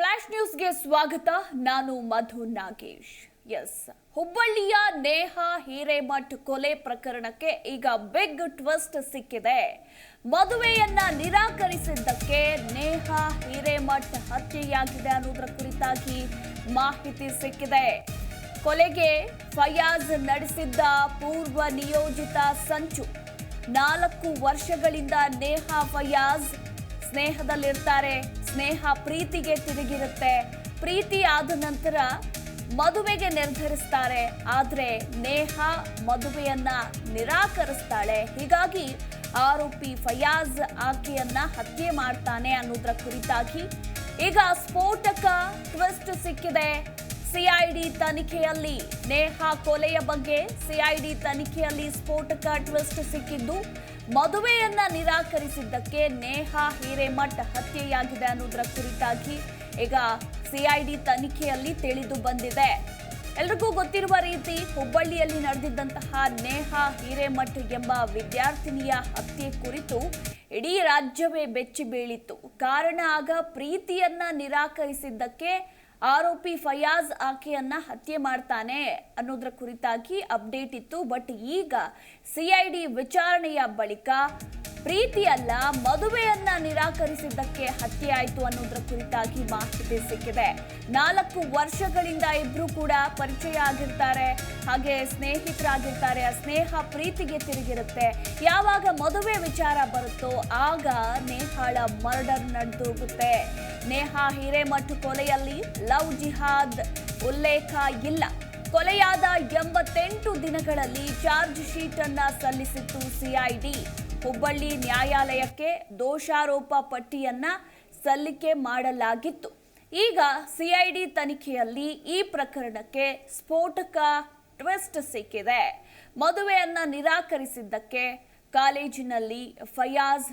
Flash ನ್ಯೂಸ್ಗೆ ಸ್ವಾಗತ. ನಾನು ಮಧು ನಾಗೇಶ್. ಎಸ್ ಹುಬ್ಬಳ್ಳಿಯ ನೇಹ ಹಿರೇಮಠ್ ಕೊಲೆ ಪ್ರಕರಣಕ್ಕೆ ಈಗ ಬಿಗ್ ಟ್ವಿಸ್ಟ್ ಸಿಕ್ಕಿದೆ. ಮದುವೆಯನ್ನ ನಿರಾಕರಿಸಿದ್ದಕ್ಕೆ ನೇಹ ಹಿರೇಮಠ್ ಹತ್ಯೆಯಾಗಿದೆ ಅನ್ನೋದರ ಕುರಿತಾಗಿ ಮಾಹಿತಿ ಸಿಕ್ಕಿದೆ. ಕೊಲೆಗೆ ಫಯಾಜ್ ನಡೆಸಿದ್ದ ಪೂರ್ವ ನಿಯೋಜಿತ ಸಂಚು. ನಾಲ್ಕು ವರ್ಷಗಳಿಂದ ನೇಹ ಫಯಾಜ್ ಸ್ನೇಹದಲ್ಲಿರ್ತಾರೆ. ಸ್ನೇಹ ಪ್ರೀತಿಗೆ ತಿರುಗಿರುತ್ತೆ. ಪ್ರೀತಿ ಆದ ನಂತರ ಮದುವೆಗೆ ನಿರ್ಧರಿಸ್ತಾರೆ. ಆದ್ರೆ ನೇಹ ಮದುವೆಯನ್ನ ನಿರಾಕರಿಸ್ತಾಳೆ. ಹೀಗಾಗಿ ಆರೋಪಿ ಫಯಾಜ್ ಆಕೆಯನ್ನ ಹತ್ಯೆ ಮಾಡ್ತಾನೆ ಅನ್ನೋದ್ರ ಕುರಿತಾಗಿ ಈಗ ಸ್ಫೋಟಕ ಟ್ವಿಸ್ಟ್ ಸಿಕ್ಕಿದೆ. ಸಿಐಡಿ ತನಿಖೆಯಲ್ಲಿ ನೇಹ ಕೊಲೆಯ ಬಗ್ಗೆ ಸಿಐಡಿ ತನಿಖೆಯಲ್ಲಿ ಸ್ಫೋಟಕ ಟ್ವಿಸ್ಟ್ ಸಿಕ್ಕಿದ್ದು ಮದುವೆಯನ್ನ ನಿರಾಕರಿಸಿದ್ದಕ್ಕೆ ನೇಹಾ ಹಿರೇಮಠ್ ಹತ್ಯೆಯಾಗಿದೆ ಅನ್ನೋದರ ಕುರಿತಾಗಿ ಈಗ ಸಿಐಡಿ ತನಿಖೆಯಲ್ಲಿ ತಿಳಿದು ಬಂದಿದೆ. ಎಲ್ರಿಗೂ ಗೊತ್ತಿರುವ ರೀತಿ ಹುಬ್ಬಳ್ಳಿಯಲ್ಲಿ ನಡೆದಿದ್ದಂತಹ ನೇಹಾ ಹಿರೇಮಠ್ ಎಂಬ ವಿದ್ಯಾರ್ಥಿನಿಯ ಹತ್ಯೆ ಕುರಿತು ಇಡೀ ರಾಜ್ಯವೇ ಬೆಚ್ಚಿ ಬೀಳಿತ್ತು ಕಾರಣ ಆಗ ಪ್ರೀತಿಯನ್ನ ನಿರಾಕರಿಸಿದ್ದಕ್ಕೆ ಆರೋಪಿ ಫಯಾಜ್ ಆಕೆಯನ್ನ ಹತ್ಯೆ ಮಾಡ್ತಾನೆ ಅನ್ನೋದ್ರ ಕುರಿತಾಗಿ ಅಪ್ಡೇಟ್ ಇತ್ತು. ಬಟ್ ಈಗ ಸಿಐಡಿ ವಿಚಾರಣೆಯ ಬಳಿಕ ಪ್ರೀತಿ ಅಲ್ಲ ಮದುವೆಯನ್ನ ನಿರಾಕರಿಸಿದ್ದಕ್ಕೆ ಹತ್ಯೆ ಆಯಿತು ಅನ್ನೋದ್ರ ಕುರಿತಾಗಿ ಮಾಹಿತಿ ಸಿಕ್ಕಿದೆ. ನಾಲ್ಕು ವರ್ಷಗಳಿಂದ ಇಬ್ರು ಕೂಡ ಪರಿಚಯ ಆಗಿರ್ತಾರೆ. ಹಾಗೆ ಸ್ನೇಹಿತರಾಗಿರ್ತಾರೆ. ಆ ಸ್ನೇಹ ಪ್ರೀತಿಗೆ ತಿರುಗಿರುತ್ತೆ. ಯಾವಾಗ ಮದುವೆ ವಿಚಾರ ಬರುತ್ತೋ ಆಗ ನೇಹಾಳ ಮರ್ಡರ್ ನಡೆದೋಗುತ್ತೆ. ನೇಹಾ ಹಿರೇಮಠ್ ಕೊಲೆಯಲ್ಲಿ ಲವ್ ಜಿಹಾದ್ ಉಲ್ಲೇಖ ಇಲ್ಲ. ಕೊಲೆಯಾದ ಎಂಬತ್ತೆಂಟು ದಿನಗಳಲ್ಲಿ ಚಾರ್ಜ್ ಶೀಟ್ ಅನ್ನ ಸಲ್ಲಿಸಿತ್ತು ಸಿಐಡಿ ಹುಬ್ಬಳ್ಳಿ ನ್ಯಾಯಾಲಯಕ್ಕೆ ದೋಷಾರೋಪ ಪಟ್ಟಿಯನ್ನ ಸಲ್ಲಿಕೆ ಮಾಡಲಾಗಿತ್ತು. ಈಗ ಸಿಐಡಿ ತನಿಖೆಯಲ್ಲಿ ಈ ಪ್ರಕರಣಕ್ಕೆ ಸ್ಫೋಟಕ ಟ್ವಿಸ್ಟ್ ಸಿಕ್ಕಿದೆ. ಮದುವೆಯನ್ನ ನಿರಾಕರಿಸಿದ್ದಕ್ಕೆ ಕಾಲೇಜಿನಲ್ಲಿ ಫಯಾಜ್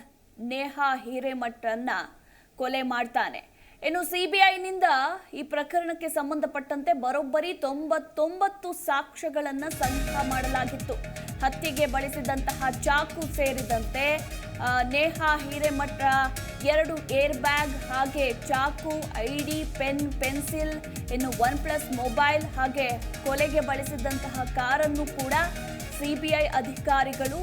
ನೇಹಾ ಹಿರೇಮಠನ್ನ ಕೊಲೆ ಮಾಡ್ತಾನೆ. ಇನ್ನು ಸಿಬಿಐನಿಂದ ಈ ಪ್ರಕರಣಕ್ಕೆ ಸಂಬಂಧಪಟ್ಟಂತೆ ಬರೋಬ್ಬರಿ ತೊಂಬತ್ತೊಂಬತ್ತು ಸಾಕ್ಷ್ಯಗಳನ್ನು ಸಂಗ್ರಹ ಮಾಡಲಾಗಿತ್ತು. ಹತ್ಯೆಗೆ ಬಳಸಿದಂತಹ ಚಾಕು ಸೇರಿದಂತೆ ನೇಹಾ ಹಿರೇಮಠ ಎರಡು ಏರ್ ಬ್ಯಾಗ್ ಹಾಗೆ ಚಾಕು, ಐಡಿ, ಪೆನ್, ಪೆನ್ಸಿಲ್, ಇನ್ನು ಒನ್ ಪ್ಲಸ್ ಮೊಬೈಲ್ ಹಾಗೆ ಕೊಲೆಗೆ ಬಳಸಿದಂತಹ ಕಾರನ್ನು ಕೂಡ ಸಿಬಿಐ ಅಧಿಕಾರಿಗಳು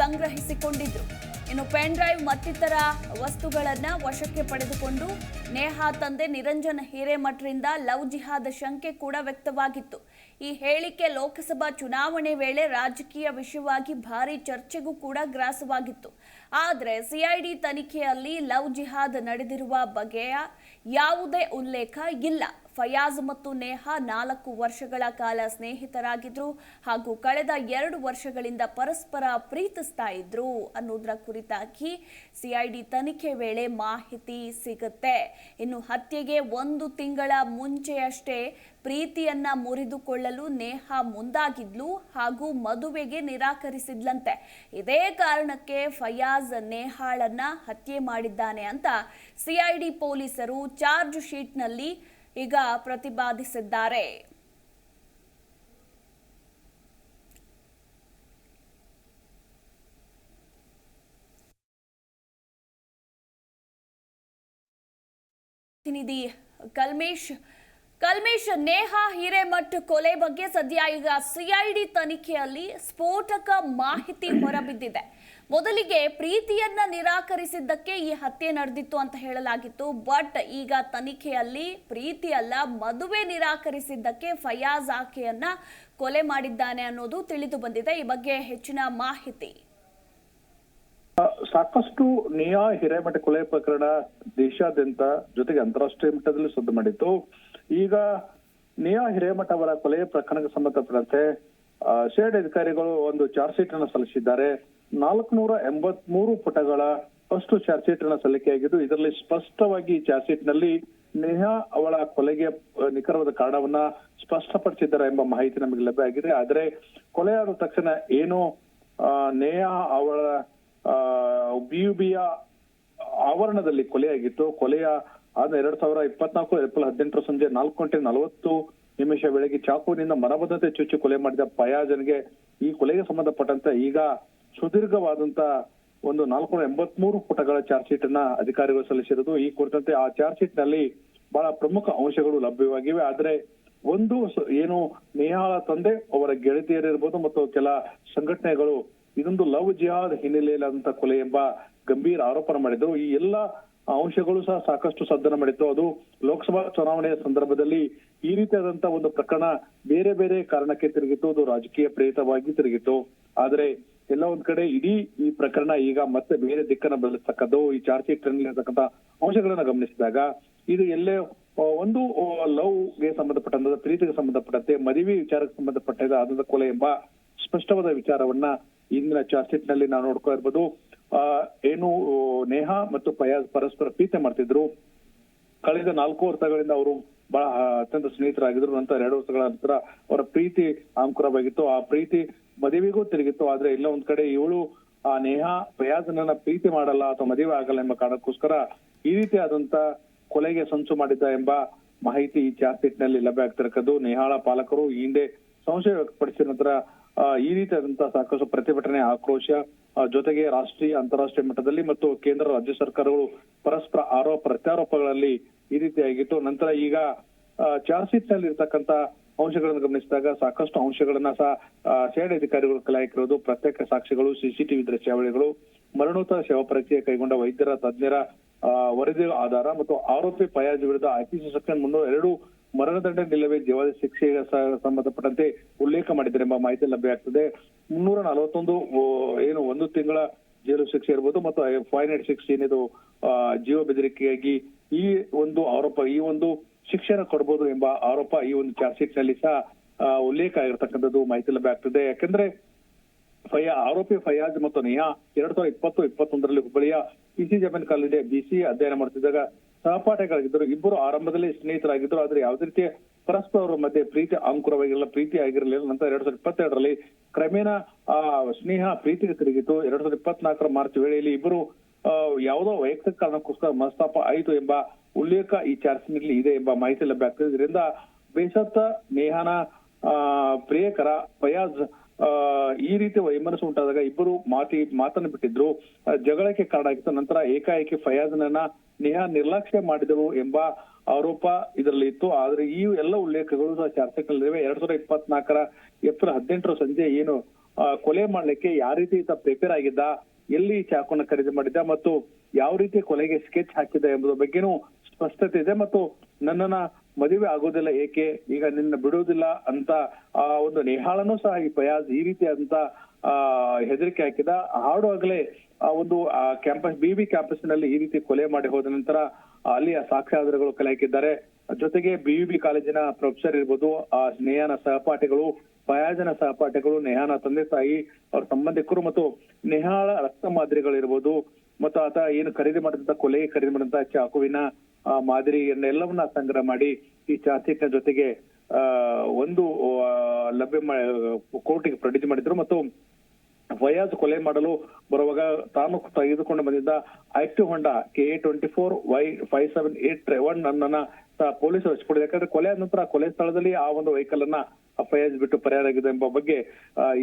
ಸಂಗ್ರಹಿಸಿಕೊಂಡಿದ್ದರು ಇನ್ನು ಪೆನ್ ಡ್ರೈವ್ ಮತ್ತಿತರ ವಸ್ತುಗಳನ್ನು ವಶಕ್ಕೆ ಪಡೆದುಕೊಂಡು ನೇಹಾ ತಂದೆ ನಿರಂಜನ್ ಹಿರೇಮಠರಿಂದ ಲವ್ ಜಿಹಾದ್ ಶಂಕೆ ಕೂಡ ವ್ಯಕ್ತವಾಗಿತ್ತು. ಈ ಹೇಳಿಕೆ ಲೋಕಸಭಾ ಚುನಾವಣೆ ವೇಳೆ ರಾಜಕೀಯ ವಿಷಯವಾಗಿ ಭಾರಿ ಚರ್ಚೆಗೂ ಕೂಡ ಗ್ರಾಸವಾಗಿತ್ತು. ಆದರೆ ಸಿಐಡಿ ತನಿಖೆಯಲ್ಲಿ ಲವ್ ಜಿಹಾದ್ ನಡೆದಿರುವ ಬಗೆಯ ಯಾವುದೇ ಉಲ್ಲೇಖ ಇಲ್ಲ. ಫಯಾಜ್ ಮತ್ತು ನೇಹಾ ನಾಲ್ಕು ವರ್ಷಗಳ ಕಾಲ ಸ್ನೇಹಿತರಾಗಿದ್ರು ಹಾಗೂ ಕಳೆದ ಎರಡು ವರ್ಷಗಳಿಂದ ಪರಸ್ಪರ ಪ್ರೀತಿಸ್ತಾ ಇದ್ರು ಅನ್ನೋದ್ರ ಕುರಿತಾಗಿ ಸಿಐಡಿ ತನಿಖೆ ವೇಳೆ ಮಾಹಿತಿ ಸಿಗುತ್ತೆ. ಇನ್ನು ಹತ್ಯೆಗೆ ಒಂದು ತಿಂಗಳ ಮುಂಚೆಯಷ್ಟೇ ಪ್ರೀತಿಯನ್ನ ಮುರಿದುಕೊಳ್ಳಲು ನೇಹಾ ಮುಂದಾಗಿದ್ಲು ಹಾಗೂ ಮದುವೆಗೆ ನಿರಾಕರಿಸಿದ್ಲಂತೆ. ಇದೇ ಕಾರಣಕ್ಕೆ ಫಯಾಜ್ ನೇಹಾಳನ್ನ ಹತ್ಯೆ ಮಾಡಿದ್ದಾನೆ ಅಂತ ಸಿಐಡಿ ಪೊಲೀಸರು ಚಾರ್ಜ್ ಶೀಟ್ನಲ್ಲಿ ಈಗ ಪ್ರತಿಪಾದಿಸಿದ್ದಾರೆ. ಪ್ರತಿನಿಧಿ ಕಲ್ಮೇಶ್ ಕಲ್ಮೇಶ್ ನೇಹಾ ಹಿರೇಮಠ್ ಕೊಲೆ ಬಗ್ಗೆ ಸದ್ಯ ಈಗ ಸಿಐಡಿ ತನಿಖೆಯಲ್ಲಿ ಸ್ಫೋಟಕ ಮಾಹಿತಿ ಹೊರಬಿದ್ದಿದೆ. ಮೊದಲಿಗೆ ಪ್ರೀತಿಯನ್ನ ನಿರಾಕರಿಸಿದ್ದಕ್ಕೆ ಈ ಹತ್ಯೆ ನಡೆದಿತ್ತು ಅಂತ ಹೇಳಲಾಗಿತ್ತು. ಬಟ್ ಈಗ ತನಿಖೆಯಲ್ಲಿ ಪ್ರೀತಿ ಅಲ್ಲ ಮದುವೆ ನಿರಾಕರಿಸಿದ್ದಕ್ಕೆ ಫಯಾಜ್ ಆಕೆಯನ್ನ ಕೊಲೆ ಮಾಡಿದ್ದಾನೆ ಅನ್ನೋದು ತಿಳಿದು ಬಂದಿದೆ. ಈ ಬಗ್ಗೆ ಹೆಚ್ಚಿನ ಮಾಹಿತಿ. ಸಾಕಷ್ಟು ನಿಯಾ ಹಿರೇಮಠ ಕೊಲೆ ಪ್ರಕರಣ ದೇಶಾದ್ಯಂತ ಜೊತೆಗೆ ಅಂತಾರಾಷ್ಟ್ರೀಯ ಮಟ್ಟದಲ್ಲಿ ಸುದ್ದಿ ಮಾಡಿತ್ತು. ಈಗ ನಿಯಾ ಹಿರೇಮಠ ಅವರ ಕೊಲೆ ಪ್ರಕರಣಕ್ಕೆ ಸಂಬಂಧಪಟ್ಟಂತೆ ಶೇಡ್ ಅಧಿಕಾರಿಗಳು ಒಂದು ಚಾರ್ಜ್ ಶೀಟ್ ಅನ್ನು ಸಲ್ಲಿಸಿದ್ದಾರೆ. ನಾಲ್ಕುನೂರ ಎಂಬತ್ಮೂರು ಪುಟಗಳ ಫಸ್ಟ್ ಚಾರ್ಜ್ ಶೀಟ್ ಅನ್ನು ಸಲ್ಲಿಕೆಯಾಗಿದ್ದು, ಇದರಲ್ಲಿ ಸ್ಪಷ್ಟವಾಗಿ ಚಾರ್ಜ್ ಶೀಟ್ನಲ್ಲಿ ನೇಹಾ ಅವಳ ಕೊಲೆಗೆ ನಿಖರವಾದ ಕಾರಣವನ್ನ ಸ್ಪಷ್ಟಪಡಿಸಿದ್ದಾರೆ ಎಂಬ ಮಾಹಿತಿ ನಮಗೆ ಲಭ್ಯ ಆಗಿದೆ. ಆದ್ರೆ ಕೊಲೆಯಾದ ತಕ್ಷಣ ಏನು ನೇಹಾ ಅವಳ ಬಿಯುಬಿಯ ಆವರಣದಲ್ಲಿ ಕೊಲೆಯಾಗಿತ್ತು. ಕೊಲೆಯ ಆದ ಎರಡ್ ಸಾವಿರ ಇಪ್ಪತ್ನಾಲ್ಕು, ಏಪ್ರಿಲ್ ಹದಿನೆಂಟರ ಸಂಜೆ ನಾಲ್ಕು ಗಂಟೆ ನಲವತ್ತು ನಿಮಿಷ ಬೆಳಗ್ಗೆ ಚಾಕುವಿನಿಂದ ಮರಬದ್ಧತೆ ಚುಚ್ಚಿ ಕೊಲೆ ಮಾಡಿದ ಪಯಾಜನ್ಗೆ ಈ ಕೊಲೆಗೆ ಸಂಬಂಧಪಟ್ಟಂತೆ ಈಗ ಸುದೀರ್ಘವಾದಂತ ಒಂದು ನಾಲ್ಕುನೂರ ಎಂಬತ್ಮೂರು ಪುಟಗಳ ಚಾರ್ಜ್ ಶೀಟ್ ಅನ್ನ ಅಧಿಕಾರಿಗಳು ಸಲ್ಲಿಸಿರುವುದು ಈ ಕುರಿತಂತೆ ಆ ಚಾರ್ಜ್ ಶೀಟ್ನಲ್ಲಿ ಬಹಳ ಪ್ರಮುಖ ಅಂಶಗಳು ಲಭ್ಯವಾಗಿವೆ. ಆದ್ರೆ ಒಂದು ಏನು ನೇಹಾಳ ತಂದೆ, ಅವರ ಗೆಳತಿಯರಿರ್ಬೋದು ಮತ್ತು ಕೆಲ ಸಂಘಟನೆಗಳು ಇದೊಂದು ಲವ್ ಜಿಹಾದ್ ಹಿನ್ನೆಲೆಯಲ್ಲಾದಂತ ಕೊಲೆ ಎಂಬ ಗಂಭೀರ ಆರೋಪನ ಮಾಡಿದ್ರು ಈ ಎಲ್ಲ ಅಂಶಗಳು ಸಹ ಸಾಕಷ್ಟು ಸದ್ದನ ಮಾಡಿತ್ತು ಅದು ಲೋಕಸಭಾ ಚುನಾವಣೆಯ ಸಂದರ್ಭದಲ್ಲಿ ಈ ರೀತಿಯಾದಂತಹ ಒಂದು ಪ್ರಕರಣ ಬೇರೆ ಬೇರೆ ಕಾರಣಕ್ಕೆ ತಿರುಗಿತ್ತು. ಅದು ರಾಜಕೀಯ ಪ್ರೇರಿತವಾಗಿ ತಿರುಗಿತ್ತು. ಆದ್ರೆ ಎಲ್ಲ ಒಂದ್ ಕಡೆ ಇಡೀ ಈ ಪ್ರಕರಣ ಈಗ ಮತ್ತೆ ಬೇರೆ ದಿಕ್ಕನ್ನ ಬದಲಿಸ್ತಕ್ಕದ್ದು ಈ ಚಾರ್ಜ್ ಶೀಟ್ ಇರತಕ್ಕಂತ ಅಂಶಗಳನ್ನ ಗಮನಿಸಿದಾಗ ಇದು ಎಲ್ಲೇ ಒಂದು ಲವ್ಗೆ ಸಂಬಂಧಪಟ್ಟಂತ ಪ್ರೀತಿಗೆ ಸಂಬಂಧಪಟ್ಟಂತೆ, ಮದುವೆ ವಿಚಾರಕ್ಕೆ ಸಂಬಂಧಪಟ್ಟದ ಆದ ಕೊಲೆ ಎಂಬ ಸ್ಪಷ್ಟವಾದ ವಿಚಾರವನ್ನ ಇಂದಿನ ಚಾರ್ಜ್ ಶೀಟ್ನಲ್ಲಿ ನಾವು ನೋಡ್ಕೊ ಇರ್ಬೋದು. ಏನು, ನೇಹಾ ಮತ್ತು ಫಯಾಜ್ ಪರಸ್ಪರ ಪ್ರೀತಿ ಮಾಡ್ತಿದ್ರು. ಕಳೆದ ನಾಲ್ಕು ವರ್ಷಗಳಿಂದ ಅವರು ಬಹಳ ಅತ್ಯಂತ ಸ್ನೇಹಿತರಾಗಿದ್ರು. ನಂತರ ಎರಡು ವರ್ಷಗಳ ನಂತರ ಅವರ ಪ್ರೀತಿ ಅಂಕುರವಾಗಿತ್ತು. ಆ ಪ್ರೀತಿ ಮದುವೆಗೂ ತಿರುಗಿತ್ತು. ಆದ್ರೆ ಇಲ್ಲ ಒಂದ್ ಕಡೆ ಇವಳು, ಆ ನೇಹಾ ಫಯಾಜ್ನನ್ನ ಪ್ರೀತಿ ಮಾಡಲ್ಲ ಅಥವಾ ಮದುವೆ ಆಗಲ್ಲ ಎಂಬ ಕಾರಣಕ್ಕೋಸ್ಕರ ಈ ರೀತಿಯಾದಂತ ಕೊಲೆಗೆ ಸಂಚು ಮಾಡಿದ್ದ ಎಂಬ ಮಾಹಿತಿ ಈ ಚಾರ್ಜ್ ಲಭ್ಯ ಆಗ್ತಿರಕ್ಕದ್ದು ನೇಹಾಳ ಪಾಲಕರು ಈ ಹಿಂದೆ ಸಂಶಯ ವ್ಯಕ್ತಪಡಿಸಿದ ನಂತರ ಈ ರೀತಿಯಾದಂತಹ ಸಾಕಷ್ಟು ಪ್ರತಿಭಟನೆ, ಆಕ್ರೋಶ ಜೊತೆಗೆ ರಾಷ್ಟ್ರೀಯ ಅಂತಾರಾಷ್ಟ್ರೀಯ ಮಟ್ಟದಲ್ಲಿ ಮತ್ತು ಕೇಂದ್ರ ರಾಜ್ಯ ಸರ್ಕಾರಗಳು ಪರಸ್ಪರ ಆರೋಪ ಪ್ರತ್ಯಾರೋಪಗಳಲ್ಲಿ ಈ ರೀತಿಯಾಗಿತ್ತು. ನಂತರ ಈಗ ಚಾರ್ಜ್ ಶೀಟ್ನಲ್ಲಿ ಇರ್ತಕ್ಕಂತ ಅಂಶಗಳನ್ನು ಗಮನಿಸಿದಾಗ ಸಾಕಷ್ಟು ಅಂಶಗಳನ್ನ ಸಹ ಸಿಐಡಿ ಅಧಿಕಾರಿಗಳು ಕಲೆ ಪ್ರತ್ಯೇಕ ಸಾಕ್ಷಿಗಳು, ಸಿಸಿಟಿವಿ ದೃಶ್ಯಾವಳಿಗಳು ಮರಣೋತ್ತರ ಶವ ಪರೀಕ್ಷೆ ಕೈಗೊಂಡ ವೈದ್ಯರ, ತಜ್ಞರ ವರದಿ ಆಧಾರ ಮತ್ತು ಆರೋಪಿ ಪಯಾಜ್ ವಿರುದ್ಧ ಐಪಿಸಿ ಸೆಕ್ಷನ್ ಮುನ್ನೂರ ಎರಡು ಮರಣದಂಡನೆ ನಿಲ್ಲವೇ ಜೀವಾದ ಶಿಕ್ಷೆಗೆ ಸಂಬಂಧಪಟ್ಟಂತೆ ಉಲ್ಲೇಖ ಮಾಡಿದ್ದಾರೆ ಎಂಬ ಮಾಹಿತಿ ಲಭ್ಯ ಆಗ್ತದೆ. ಮುನ್ನೂರ ನಲವತ್ತೊಂದು ಏನು, ಒಂದು ತಿಂಗಳ ಜೈಲು ಶಿಕ್ಷೆ ಇರ್ಬೋದು ಮತ್ತು ಫೈವ್ ನೈಟ್ ಸಿಕ್ಸ್ ಏನಿದು ಜೀವ ಬೆದರಿಕೆಯಾಗಿ ಈ ಒಂದು ಆರೋಪ, ಈ ಒಂದು ಶಿಕ್ಷಣ ಕೊಡ್ಬೋದು ಎಂಬ ಆರೋಪ ಈ ಒಂದು ಚಾರ್ಜ್ ಶೀಟ್ನಲ್ಲಿ ಸಹ ಉಲ್ಲೇಖ ಆಗಿರ್ತಕ್ಕಂಥದ್ದು ಮಾಹಿತಿ ಲಭ್ಯ ಆಗ್ತದೆ. ಯಾಕಂದ್ರೆ ಫಯಾ, ಆರೋಪಿ ಫಯಾಜ್ ಮತ್ತು ನೇಹಾ ಎರಡ್ ಸಾವಿರದ ಇಪ್ಪತ್ತು, ಇಪ್ಪತ್ತೊಂದರಲ್ಲಿ ಹುಬ್ಬಳ್ಳಿಯ ಪಿಸಿ ಜಮೀನ್ ಕಾಲೇಜ್ ಬಿಸಿ ಅಧ್ಯಯನ ಮಾಡ್ತಿದ್ದಾಗ ಸಹಪಾಠಿಗಳಾಗಿದ್ದರು ಇಬ್ಬರು ಆರಂಭದಲ್ಲಿ ಸ್ನೇಹಿತರಾಗಿದ್ದರು, ಆದ್ರೆ ಯಾವುದೇ ರೀತಿಯ ಪರಸ್ಪರ ಅವರ ಮಧ್ಯೆ ಪ್ರೀತಿ, ಅಂಕುರವಾಗಿರಲಿಲ್ಲ ಪ್ರೀತಿ ಆಗಿರಲಿಲ್ಲ ನಂತರ ಎರಡ್ ಸಾವಿರದ ಇಪ್ಪತ್ತೆರಡರಲ್ಲಿ ಕ್ರಮೇಣ, ಆ, ಸ್ನೇಹ ಪ್ರೀತಿಗೆ ತಿರುಗಿತು. ಎರಡ್ ಸಾವಿರದ ಇಪ್ಪತ್ನಾಲ್ಕರ ಮಾರ್ಚ್ ವೇಳೆಯಲ್ಲಿ ಇಬ್ಬರು ಯಾವುದೋ ವೈಯಕ್ತಿಕ ಕಾರಣಕ್ಕೋಸ್ಕರ ಮನಸ್ತಾಪ ಆಯಿತು ಎಂಬ ಉಲ್ಲೇಖ ಈ ಚಾರ್ಜ್ನಲ್ಲಿ ಇದೆ ಎಂಬ ಮಾಹಿತಿ ಲಭ್ಯ ಆಗ್ತದೆ. ಇದರಿಂದ ಬೇಸತ್ತ ನೇಹಾನ ಪ್ರಿಯಕರ, ಫಯಾಜ್ ಈ ರೀತಿ ವೈಮನಸ್ಸು ಉಂಟಾದಾಗ ಇಬ್ಬರು ಮಾತಿ, ಮಾತನ್ನು ಬಿಟ್ಟಿದ್ರು. ಜಗಳಕ್ಕೆ ಕಾರಣ ಆಗಿತ್ತು. ನಂತರ ಏಕಾಏಕಿ ಫಯಾಜ್ನನ್ನ ನೇಹಾ ನಿರ್ಲಕ್ಷ್ಯ ಮಾಡಿದರು ಎಂಬ ಆರೋಪ ಇದರಲ್ಲಿ ಇತ್ತು. ಆದ್ರೆ ಈ ಎಲ್ಲ ಉಲ್ಲೇಖಗಳು ಸಹ ಚರ್ಚೆಗಳಲ್ಲಿವೆ ಎರಡ್ ಸಾವಿರದ ಇಪ್ಪತ್ನಾಲ್ಕರ ಏಪ್ರಿಲ್ ಹದಿನೆಂಟರ ಸಂಜೆ ಏನು ಕೊಲೆ ಮಾಡ್ಲಿಕ್ಕೆ ಯಾವ ರೀತಿ ಈತ ಪ್ರಿಪೇರ್ ಆಗಿದ್ದ, ಎಲ್ಲಿ ಚಾಕುನ ಖರೀದಿ ಮಾಡಿದ್ದ ಮತ್ತು ಯಾವ ರೀತಿ ಕೊಲೆಗೆ ಸ್ಕೆಚ್ ಹಾಕಿದ್ದ ಎಂಬುದರ ಬಗ್ಗೆನೂ ಸ್ಪಷ್ಟತೆ ಇದೆ. ಮತ್ತು ನನ್ನನ್ನ ಮದುವೆ ಆಗೋದಿಲ್ಲ ಏಕೆ? ಈಗ ನಿನ್ನ ಬಿಡುವುದಿಲ್ಲ ಅಂತ ಆ ಒಂದು ನೇಹಾಳನೂ ಸಹ ಈ ಫಯಾಜ್ ಈ ರೀತಿಯಾದಂತ ಆ, ಹೆದರಿಕೆ ಹಾಕಿದ. ಹಾಡುವಾಗಲೇ ಆ ಒಂದು ಕ್ಯಾಂಪಸ್, ಬಿ ಕ್ಯಾಂಪಸ್ನಲ್ಲಿ ಈ ರೀತಿ ಕೊಲೆ ಮಾಡಿ ಹೋದ ನಂತರ ಅಲ್ಲಿಯ ಸಾಕ್ಷ್ಯಾಧಾರಗಳು ಕಲೆ ಹಾಕಿದ್ದಾರೆ ಜೊತೆಗೆ ಬಿ ಕಾಲೇಜಿನ ಪ್ರೊಫೆಸರ್ ಇರ್ಬೋದು, ಆ, ನೇಹಾನ ಸಹಪಾಠಿಗಳು ಪಯಾಜನ ಸಹಪಾಠಿಗಳು, ನೇಹಾನ ತಂದೆ ತಾಯಿ, ಅವ್ರ ಸಂಬಂಧಿಕರು ಮತ್ತು ನೇಹಾಳ ರಕ್ತ ಮಾದರಿಗಳಿರ್ಬೋದು. ಮತ್ತು ಆತ ಏನು ಖರೀದಿ ಮಾಡಿದಂತ, ಕೊಲೆಗೆ ಖರೀದಿ ಮಾಡಿದಂತ ಚಾಕುವಿನ ಮಾದರಿಯನ್ನೆಲ್ಲವನ್ನ ಸಂಗ್ರಹ ಮಾಡಿ ಈ ಚಾರ್ಜ್ಶೀಟ್ನ ಜೊತೆಗೆ ಒಂದು ಆ, ಲಭ್ಯ ಕೋರ್ಟಿಗೆ ಪ್ರೊಡ್ಯೂಸ್ ಮಾಡಿದ್ರು ಮತ್ತು ವಯಾಜ್ ಕೊಲೆ ಮಾಡಲು ಬರುವಾಗ ತಾನು ತೆಗೆದುಕೊಂಡು ಬಂದಿದ್ದ Activa Honda K A twenty four Y five seven eight one ಅನ್ನ ಪೊಲೀಸರು ಹಚ್ಕೊಂಡಿದೆ ಯಾಕಂದ್ರೆ ಕೊಲೆ ನಂತರ ಕೊಲೆ ಸ್ಥಳದಲ್ಲಿ ಆ ಒಂದು ವೆಹಿಕಲ್ ಅನ್ನ ಫಯಾಜ್ ಬಿಟ್ಟು ಆಗಿದೆ ಎಂಬ ಬಗ್ಗೆ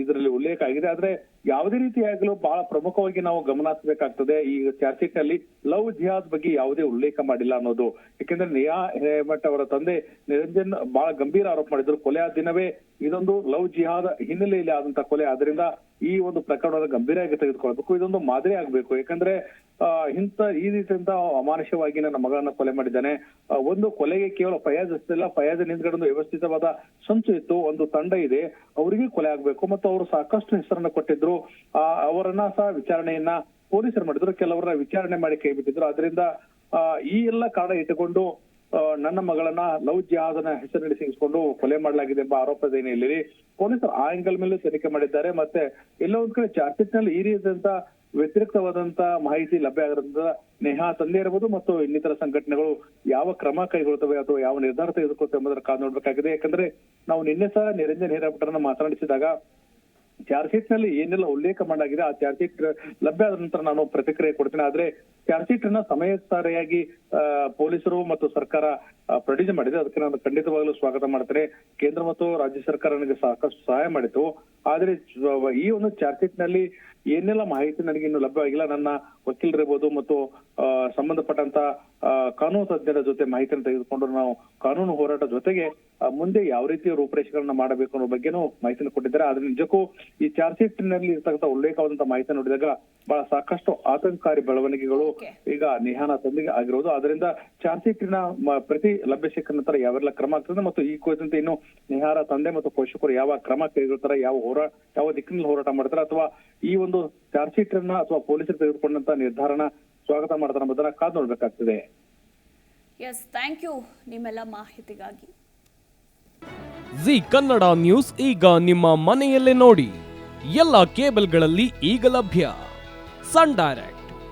ಇದರಲ್ಲಿ ಉಲ್ಲೇಖ ಆಗಿದೆ. ಆದ್ರೆ ಯಾವುದೇ ರೀತಿಯಾಗಲೂ ಬಹಳ ಪ್ರಮುಖವಾಗಿ ನಾವು ಗಮನ ಹರಿಸಬೇಕಾಗ್ತದೆ ಈ ಚಾರ್ಜ್ಶೀಟ್ನಲ್ಲಿ ಲವ್ ಜಿಹಾದ್ ಬಗ್ಗೆ ಯಾವುದೇ ಉಲ್ಲೇಖ ಮಾಡಿಲ್ಲ ಅನ್ನೋದು. ಯಾಕೆಂದ್ರೆ ನಿಯಾ ಹೇಮಠ್ ಅವರ ತಂದೆ ನಿರಂಜನ್ ಬಹಳ ಗಂಭೀರ ಆರೋಪ ಮಾಡಿದ್ರು. ಕೊಲೆ ಆದ ದಿನವೇ ಇದೊಂದು ಲವ್ ಜಿಹಾದ್ ಹಿನ್ನೆಲೆಯಲ್ಲಿ ಆದಂತ ಕೊಲೆ. ಆದ್ರಿಂದ ಈ ಒಂದು ಪ್ರಕರಣವನ್ನು ಗಂಭೀರವಾಗಿ ತೆಗೆದುಕೊಳ್ಬೇಕು ಇದೊಂದು ಮಾದರಿ ಆಗ್ಬೇಕು. ಯಾಕಂದ್ರೆ ಇಂಥ ಈ ರೀತಿಯಿಂದ ಅಮಾನುಷವಾಗಿ ನನ್ನ ಮಗಳನ್ನ ಕೊಲೆ ಮಾಡಿದ್ದಾನೆ. ಒಂದು ಕೊಲೆಗೆ ಕೇವಲ ಫಯಾಜ್ ಅಷ್ಟಿಲ್ಲ ಫಯಾಜ್ ಒಂದು ವ್ಯವಸ್ಥಿತವಾದ ಸಂಚು ಇತ್ತು, ಒಂದು ತಂಡ ಇದೆ, ಅವರಿಗೆ ಕೊಲೆ ಆಗ್ಬೇಕು. ಮತ್ತು ಅವರು ಸಾಕಷ್ಟು ಹೆಸರನ್ನ ಕೊಟ್ಟಿದ್ರು. ಅವರನ್ನ ಸಹ ವಿಚಾರಣೆಯನ್ನ ಪೊಲೀಸರು ಮಾಡಿದ್ರು, ಕೆಲವರನ್ನ ವಿಚಾರಣೆ ಮಾಡಿ ಕೈ ಬಿಟ್ಟಿದ್ರು. ಅದರಿಂದ ಈ ಎಲ್ಲ ಕಾರಣ ಇಟ್ಟುಕೊಂಡು ನನ್ನ ಮಗಳನ್ನ ಲವ್ ಜಿಹಾದನ ಹೆಸರಿನಲ್ಲಿ ಸಿಗಿಸಿಕೊಂಡು ಕೊಲೆ ಮಾಡಲಾಗಿದೆ ಎಂಬ ಆರೋಪದ ಹಿನ್ನೆಲೆಯಲ್ಲಿ ಪೊಲೀಸರು ಆ ಆಂಗಲ್ ಮೇಲೆ ತನಿಖೆ ಮಾಡಿದ್ದಾರೆ. ಮತ್ತೆ ಎಲ್ಲ ಒಂದ್ ಕಡೆ ಚಾರ್ಜ್ ಈ ರೀತಿಯಾದಂತ ವ್ಯತಿರಿಕ್ತವಾದಂತ ಮಾಹಿತಿ ಲಭ್ಯ ಆಗಿರೋದ್ರಿಂದ ನೇಹಾ ತಂದೆ ಇರಬಹುದು ಮತ್ತು ಇನ್ನಿತರ ಸಂಘಟನೆಗಳು ಯಾವ ಕ್ರಮ ಕೈಗೊಳ್ತವೆ ಅಥವಾ ಯಾವ ನಿರ್ಧಾರ ತೆಗೆದುಕೊಳ್ತವೆ ಎಂಬುದರ ಕಾದು ನೋಡ್ಬೇಕಾಗಿದೆ. ಯಾಕಂದ್ರೆ ನಾವು ನಿನ್ನೆ ಸಹ ನಿರಂಜನ್ ಹಿರೇಮಠರನ್ನ ಮಾತನಾಡಿಸಿದಾಗ ಚಾರ್ಜ್ ಶೀಟ್ನಲ್ಲಿ ಏನೆಲ್ಲ ಉಲ್ಲೇಖ ಮಾಡಲಾಗಿದೆ, ಆ ಚಾರ್ಜ್ ಶೀಟ್ ಲಭ್ಯ ಆದ ನಂತರ ನಾನು ಪ್ರತಿಕ್ರಿಯೆ ಕೊಡ್ತೇನೆ. ಆದ್ರೆ ಚಾರ್ಜ್ ಅನ್ನ ಸಮಯ ಸರಿಯಾಗಿ ಪೊಲೀಸರು ಮತ್ತು ಸರ್ಕಾರ ಪ್ರೊಡ್ಯೂಸ್ ಮಾಡಿದೆ. ಅದಕ್ಕೆ ನಾನು ಖಂಡಿತವಾಗ್ಲೂ ಸ್ವಾಗತ ಮಾಡ್ತೇನೆ. ಕೇಂದ್ರ ಮತ್ತು ರಾಜ್ಯ ಸರ್ಕಾರ ನನಗೆ ಸಾಕಷ್ಟು ಸಹಾಯ ಮಾಡಿತು. ಆದ್ರೆ ಈ ಒಂದು ಚಾರ್ಜ್ನಲ್ಲಿ ಏನೆಲ್ಲ ಮಾಹಿತಿ ನನಗೆ ಇನ್ನು ಲಭ್ಯವಾಗಿಲ್ಲ. ನನ್ನ ವಕೀಲರಿರ್ಬೋದು ಮತ್ತು ಸಂಬಂಧಪಟ್ಟಂತ ಕಾನೂನು ತಜ್ಞರ ಜೊತೆ ಮಾಹಿತಿಯನ್ನು ತೆಗೆದುಕೊಂಡು ನಾವು ಕಾನೂನು ಹೋರಾಟ ಜೊತೆಗೆ ಮುಂದೆ ಯಾವ ರೀತಿಯ ರೂಪರೇಷೆಗಳನ್ನ ಮಾಡಬೇಕು ಅನ್ನೋ ಬಗ್ಗೆನೂ ಮಾಹಿತಿಯನ್ನು ಕೊಟ್ಟಿದ್ದಾರೆ. ಆದ್ರೆ ನಿಜಕ್ಕೂ ಈ ಚಾರ್ಜ್ ಶೀಟ್ನಲ್ಲಿ ಇರ್ತಕ್ಕಂಥ ಉಲ್ಲೇಖವಾದಂತಹ ಮಾಹಿತಿ ನೋಡಿದಾಗ ಬಹಳ ಸಾಕಷ್ಟು ಆತಂಕಕಾರಿ ಬೆಳವಣಿಗೆಗಳು. ಈಗ ನಿಹಾನ ತಂದಿಗೆ ಆಗಿರೋದು ಅದರಿಂದ ಚಾರ್ಜ್ ಶೀಟಿನ ಮ- ಪ್ರತಿ ಲಭ್ಯ ಸಿಕ್ಕ ನಂತರ ಯಾವೆಲ್ಲ ಕ್ರಮ ಆಗ್ತದೆ ಮತ್ತು ಈ ಕುರಿತಂತೆ ಇನ್ನು ನಿಹಾರ ತಂದೆ ಮತ್ತು ಪೋಷಕರು ಯಾವ ಕ್ರಮ ಕೈಗೊಳ್ತಾರೆ ಯಾವ ಹೋರಾ ಯಾವ ದಿಕ್ಕಿನಲ್ಲಿ ಹೋರಾಟ ಮಾಡ್ತಾರೆ ಅಥವಾ ಈ ಒಂದು ಚಾರ್ಜ್ ಶೀಟ್ ಅನ್ನ ಅಥವಾ ಪೊಲೀಸರು ತೆಗೆದುಕೊಂಡಂತ ನಿರ್ಧಾರನ ಸ್ವಾಗತ ಮಾಡ್ತಾರೆ ಎಂಬುದನ್ನ ಕಾದು ನೋಡ್ಬೇಕಾಗ್ತದೆ. ಎಸ್ ಥ್ಯಾಂಕ್ ಯು ನಿಮ್ಮೆಲ್ಲ ಮಾಹಿತಿಗಾಗಿ. ಜಿ ಕನ್ನಡ ನ್ಯೂಸ್ ಈಗ ನಿಮ್ಮ ಮನೆಯಲ್ಲೇ ನೋಡಿ. ಎಲ್ಲ ಕೇಬಲ್ಗಳಲ್ಲಿ ಈಗ ಲಭ್ಯ. Sun Direct.